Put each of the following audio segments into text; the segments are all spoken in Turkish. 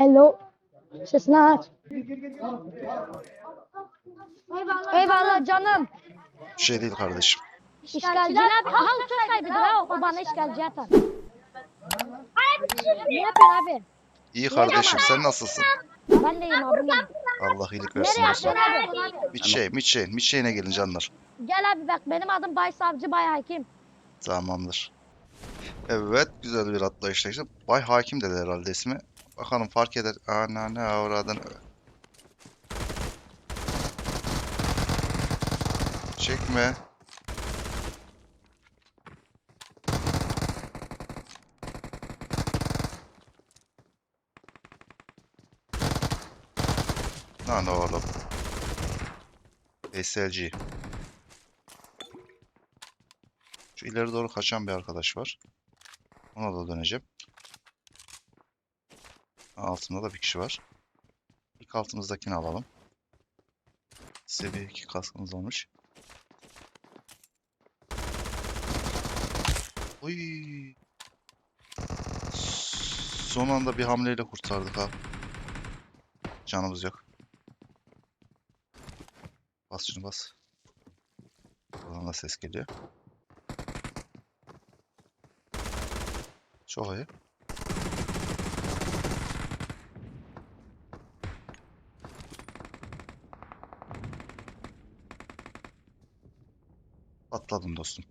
Hello. Sesini aç. Eyvallah canım. Bir şey değil kardeşim. İşgalciler aha uçak sahibidir ha. O bana işgalci atar. Ne yapıyorsun abi? İyi kardeşim sen nasılsın? Ben de iyiyim abi. Allah iyilik versin abi? Mitçey, Mitçey, Mitçey'ine gelin canlar. Gel abi bak benim adım Bay Savcı Bay Hakim. Tamamdır. Evet güzel bir atlayışla işte. Bay Hakim dedi herhalde ismi. Bakalım fark eder. Ana ne avradın. Çekme. Lan oğlum. SLG. Şu ileri doğru kaçan bir arkadaş var. Ona da döneceğim. Altında da bir kişi var. İlk altımızdakini alalım. Seviye 2 kaskımız olmuş. Oy. Son anda bir hamleyle kurtardık ha. Canımız yok. Bas şunu bas. Buradan da ses geliyor. Çok iyi. Atladım dostum.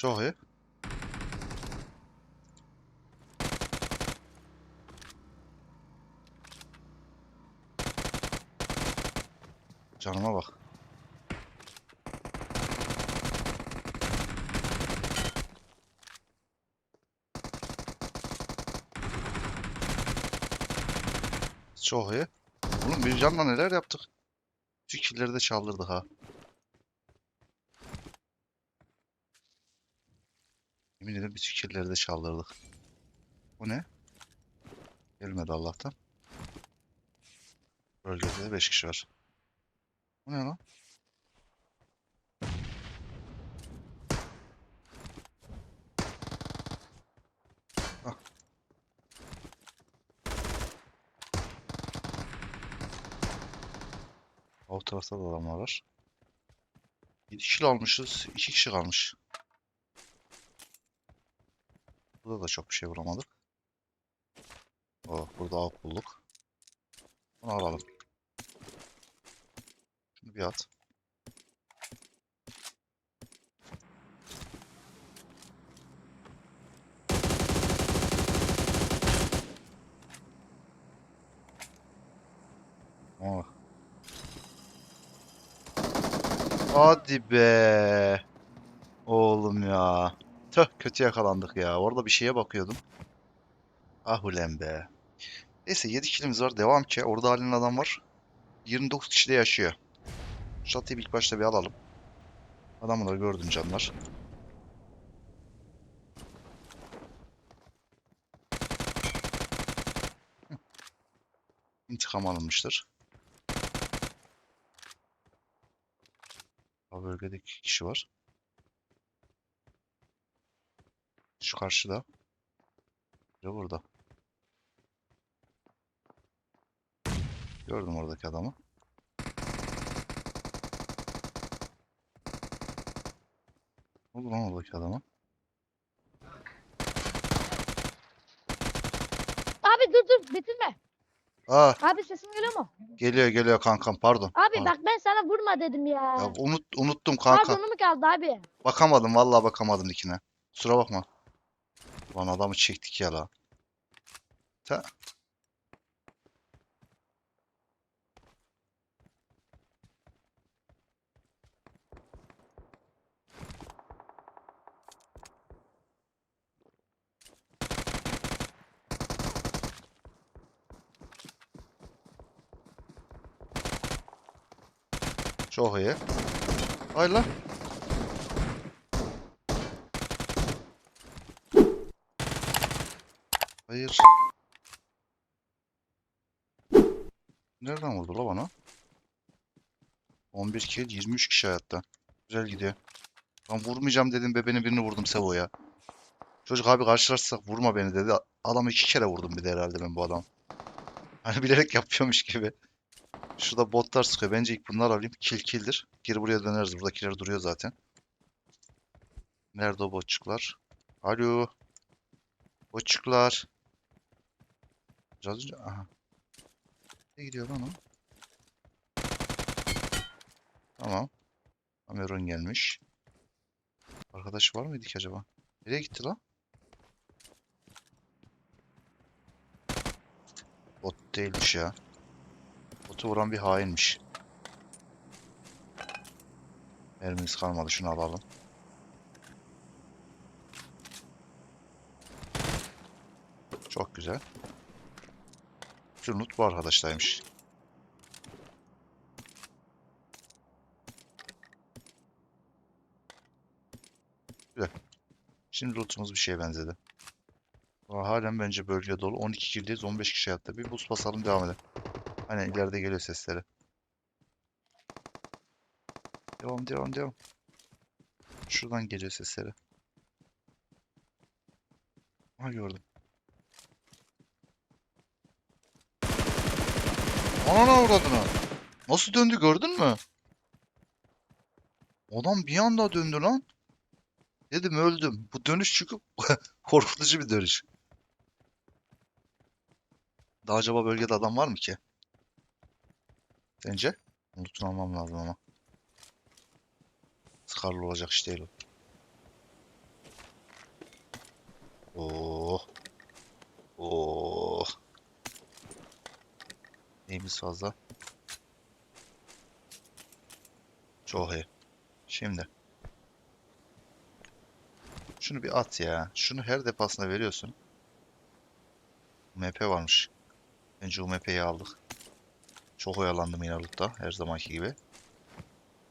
Çok iyi. Canıma bak. Çok iyi. Oğlum bir canla neler yaptık? Fikirleri de çaldırdık ha. Yemin ederim bütün kirleri de çaldırdık. Bu ne? Gelmedi Allah'tan. Bölgede de 5 kişi var. Bu ne lan? Ah. O tarafta da adamlar var. 7 kişi almışız. 2 kişi kalmış. Burada da çok bir şey vuramadık. Oh, burada av bulduk. Bunu alalım. Şunu bir at. Oh. Hadi be. Oğlum ya. Tüh kötü yakalandık ya. Orada bir şeye bakıyordum. Ah ulen be. Neyse 7 kilimiz var. Devam ki. Orada halen adam var. 29 kişi de yaşıyor. Şatıyı ilk başta bir alalım. Adamı da gördüm canlar. İntikam alınmıştır. Bu bölgede iki kişi var. Şu karşıda. Biri burada. Gördüm oradaki adamı. Oldu lan oradaki adama? Abi dur dur bitirme. Aa Abi sesin geliyor mu? geliyor geliyor kankam pardon. Abi Pardon. bak ben sana vurma dedim ya. Ya unut, unuttum kanka. Pardonu mu kaldı abi? Bakamadım vallahi bakamadım dikine. Kusura bakma. Lan adamı çektik ya la. Ta Çok iyi. Ay lan. Hayır. Nereden vurdu la bana? 11 kill, 23 kişi hayatta. Güzel gidiyor. Ben vurmayacağım dedim bebeğini birini vurdum Sevo'ya. Çocuk abi karşılaşsak vurma beni dedi. Adam iki kere vurdum bir de herhalde ben bu adam. Hani bilerek yapıyormuş gibi. Şurada botlar sıkıyor. Bence ilk bunlar alayım. Kill kill'dir. Geri buraya döneriz. Buradakiler duruyor zaten. Nerede o botçuklar? Alo. Botçuklar. Biraz önce... Aha. Ne gidiyor lan o? Tamam. Cameron gelmiş. Arkadaş var mıydı ki acaba? Nereye gitti lan? Bot değilmiş ya. Botu vuran bir hainmiş. Mermimiz kalmadı. Şunu alalım. Çok güzel. Şu loot bu arkadaştaymış. Güzel. Şimdi lootumuz bir şeye benzedi. Aa, halen bence bölge dolu. 12 kill'deyiz. 15 kişi hayatta. Bir boost basalım devam edelim. Aynen ileride geliyor sesleri. Devam devam devam. Şuradan geliyor sesleri. Ha gördüm. Anana uğradığını. Nasıl döndü gördün mü? Adam bir anda döndü lan. Dedim öldüm. Bu dönüş çünkü korkutucu bir dönüş. Daha acaba bölgede adam var mı ki? Sence? Loot'unu almam lazım ama. Skarlı olacak iş değil o. Oh. Oh. Neyimiz fazla? Çok iyi. Şimdi. Şunu bir at ya. Şunu her defasında veriyorsun. UMP varmış. Önce UMP'yi aldık. Çok oyalandım loot'ta. Her zamanki gibi.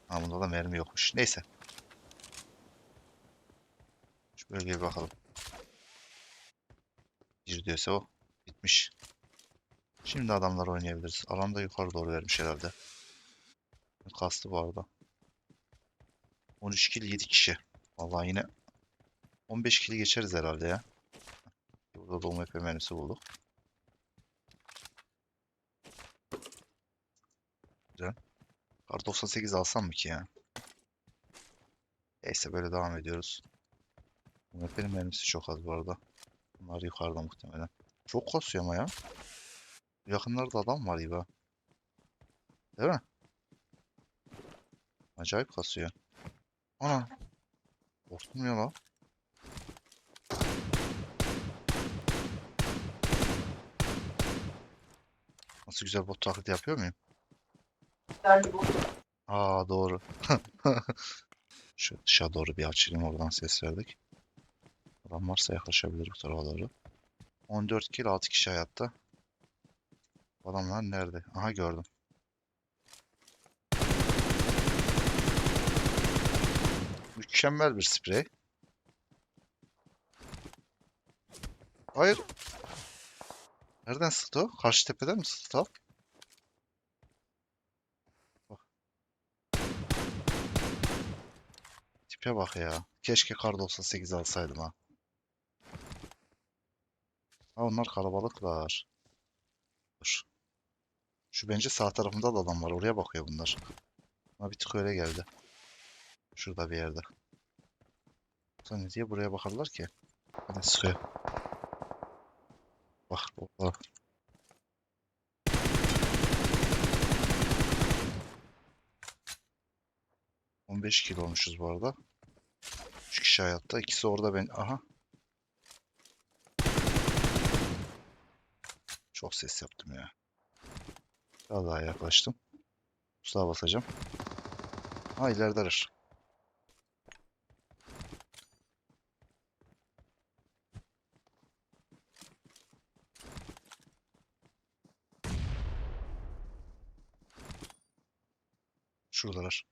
Ha bunda da mermi yokmuş. Neyse. Şu bölgeye bir bakalım. Bir diyorsa o. Bitmiş. Şimdi adamlar oynayabiliriz. Alan da yukarı doğru vermiş herhalde. Kastı bu arada. 13 kill 7 kişi. Vallahi yine 15 kill geçeriz herhalde ya. Burada da UMP menüsü bulduk. Güzel. Kar 98 alsam mı ki ya? Neyse böyle devam ediyoruz. UMP'nin mermisi çok az bu arada. Bunlar yukarıda muhtemelen. Çok kasıyor ama ya. Yakınlarda adam var gibi. Değil mi? Acayip kasıyor. Ana. Korktum ya lan. Nasıl güzel bot taklidi yapıyor muyum? Aa doğru. Şu dışa doğru bir açılayım oradan ses verdik. Adam varsa yaklaşabilir bu tarafa doğru. 14 kill 6 kişi hayatta. Adamlar nerede? Aha gördüm. Mükemmel bir sprey. Hayır. Nereden sıktı o? Karşı tepeden mi sıktı o? Bak. Tipe bak ya. Keşke kar 98 alsaydım ha. Ha onlar kalabalıklar. Dur. Şu bence sağ tarafında da adam var. Oraya bakıyor bunlar. Ama bir tık öyle geldi. Şurada bir yerde. Ne diye buraya bakarlar ki? Hadi sıkıyor. Bak bak. 15 kilo olmuşuz bu arada. 3 kişi hayatta. ikisi orada ben. Aha. Çok ses yaptım ya. Daha daha yaklaştım. Uzağa basacağım. Ha ilerideler. Şuradalar.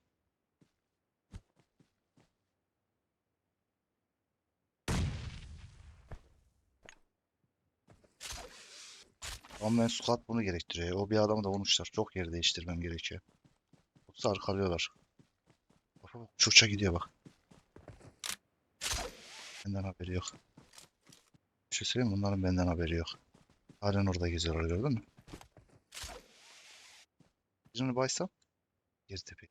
One man squad bunu gerektiriyor. O bir adamı da vurmuşlar. Çok yer değiştirmem gerekiyor. Yoksa arkalıyorlar. Bak gidiyor bak. Benden haberi yok. Bir şey söyleyeyim? Bunların benden haberi yok. Halen orada geziyorlar gördün mü? Birini baysam. Geri tepe.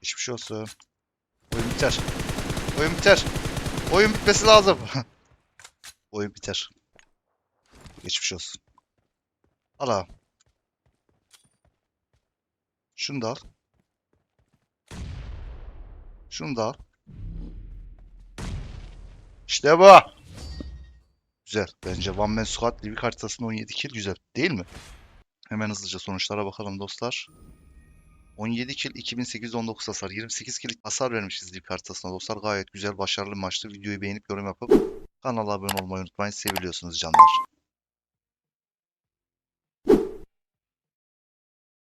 Geçmiş olsun. Oyun biter. Oyun biter. Oyun bitmesi lazım. Oyun biter. Geçmiş olsun. Al abi. Şunu da al. Şunu da al. İşte bu. Güzel. Bence One Man Squad Livik haritasında 17 kill güzel. Değil mi? Hemen hızlıca sonuçlara bakalım dostlar. 17 kill, 2819 hasar, 28 kill hasar vermişiz Livik haritasına dostlar. Gayet güzel, başarılı maçtı. Videoyu beğenip yorum yapıp kanala abone olmayı unutmayın. Seviliyorsunuz canlar.